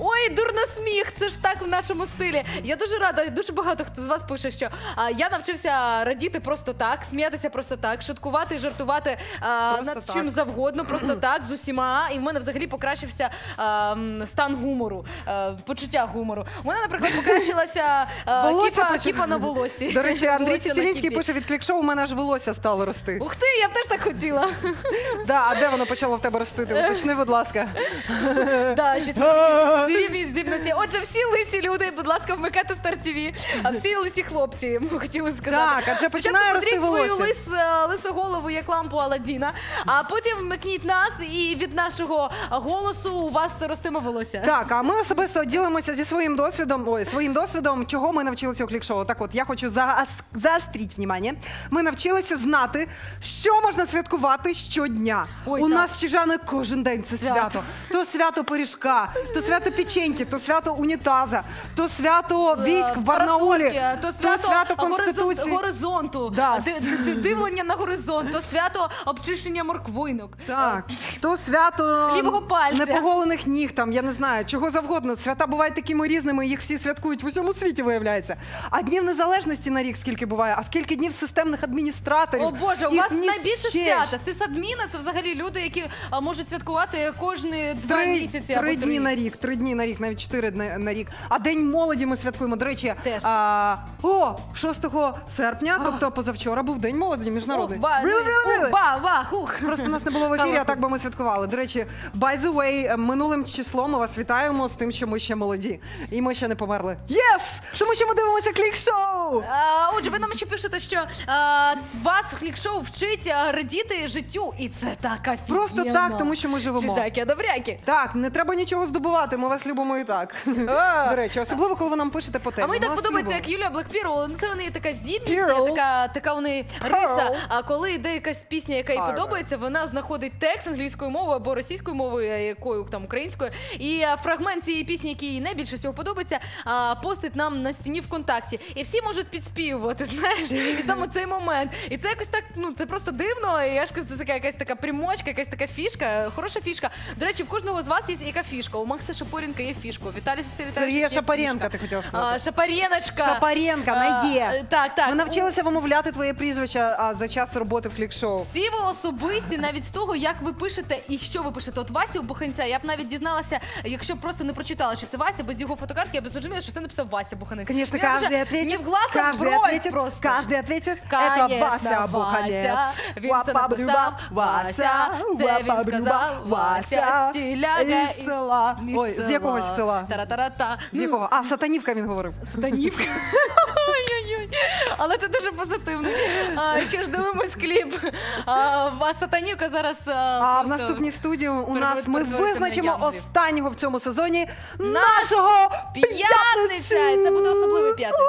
What. Дурносміх, це ж так в нашому стилі. Я дуже рада, дуже багато хто з вас пише, що а, я навчився радіти просто так, сміятися просто так, шуткувати, жартувати а, Просто над так. чим завгодно, просто так, з усіма. І в мене взагалі покращився а, м, стан гумору, а, почуття гумору. У мене, наприклад, покращилася а, Волосся кіпа, почав- кіпа на волосі. До речі, Андрій Волосся на Цицилінський кіпі. пише від клікшоу, у мене аж волосся стало рости. Ух ти, я б теж так хотіла. Да, а де воно почало в тебе ростити? Уточни, будь ласка. Да, щось цивільні здібності. Отже, всі лисі люди, будь ласка, вмикайте Стар ТВ. А всі лисі хлопці, ми хотіли сказати. Так, адже починає рости Спочатку потріть свою волосся. лис, е, лису голову, як лампу Аладдіна, а потім вмикніть нас, і від нашого голосу у вас ростиме волосся. Так, а ми особисто ділимося зі своїм досвідом. Ой, своїм досвідом, чого ми навчилися у клікшоу. Так, от я хочу заас- заостріть внимание. Ми навчилися знати, що можна святкувати щодня. Ой, у так. нас чижани кожен день це Свято. свято. То свято пиріжка, то свято печеньки, то свято унітаза, то свято військ в Барнаулі, Парасольки, то свято, горизон- Конституції. горизонту, Да. ди- ди- дивлення на горизонт, то свято обчищення морквинок. Так, то свято Лівого пальця. непоголених ніг, там я не знаю, чого завгодно. Свята бувають такими різними, їх всі святкують в усьому світі, виявляється. А днів незалежності на рік скільки буває, а скільки днів системних адміністраторів. О Боже, у Їх вас ні найбільше з чим. свята. Сисадміни це взагалі люди, які а, можуть святкувати кожні два Три, місяці або три. дні на рік, три дні на рік, навіть чотири дні на рік. А День молоді ми святкуємо. До речі, Теж. А, о, 6 серпня, тобто позавчора, був День молоді міжнародний. Ух, ба, Really, really, ух, ба, ба, хух. Просто нас не було в ефірі, а так би ми святкували. До речі, by the way, минулим числом ми вас вітаємо з тим, що ми ще молоді. І ми ще не померли. Єс! Тому що ми дивимося клік-шоу! А, Отже, ви нам ще пишете, що а, вас в клік-шоу вчить а, радіти життю, і це так офігенно. Просто так, тому що ми живемо. Чижаки, добряки. Так, не треба нічого здобувати, ми вас любимо і так. До речі, особливо, коли ви нам пишете по А мені так подобається, як Юлія Блекпірл. Ну це в неї така здібність, така, така у неї риса. А коли йде якась пісня, яка їй подобається, вона знаходить текст англійською мовою або російською мовою, а якою там українською. І а, фрагмент цієї пісні, який їй найбільше всього подобається, а, постить нам на стіні ВКонтакті. І всі можуть підспівувати, знаєш, і саме цей момент. І це якось так, ну це просто дивно. І я ж кажу, це така якась така примочка, якась така фішка, хороша фішка. До речі, в кожного з вас є яка фішка. У Макса Шапоренка є фішка, у Віталія Сергія Сергія Шапаренка, ти хотіла сказати. Шапареночка. Шапаренка, на А, є. Так, так. Ми навчилися вимовляти твоє прізвище а, за час роботи в клік-шоу. Всі ви особисті, навіть з того, як ви пишете і що ви пишете. От Васю Буханця, я б навіть дізналася, якщо б просто не прочитала, що це Вася, без його фотокартки, я б зрозуміла, що це написав Вася Буханець. Конечно, Ну, я каждый вже ответит. Не в глаз, а в каждый бровь ответит. просто. Каждый ответит. Конечно, это Вася Буханец. Він це написав. Вася, це він сказав. Вася, стіляга із села. із Ой, з якогось села. Тара-тара-та. З Ну, якого? А, Сатанівка він говорив. Сатанівка. Ой-ой-ой. Але це дуже позитивно. А, ще ж дивимось кліп. А, а Сатанівка зараз. А в наступній студії у нас ми на визначимо останнього в цьому сезоні Нашого п'ятниця це буде особливий п'ятого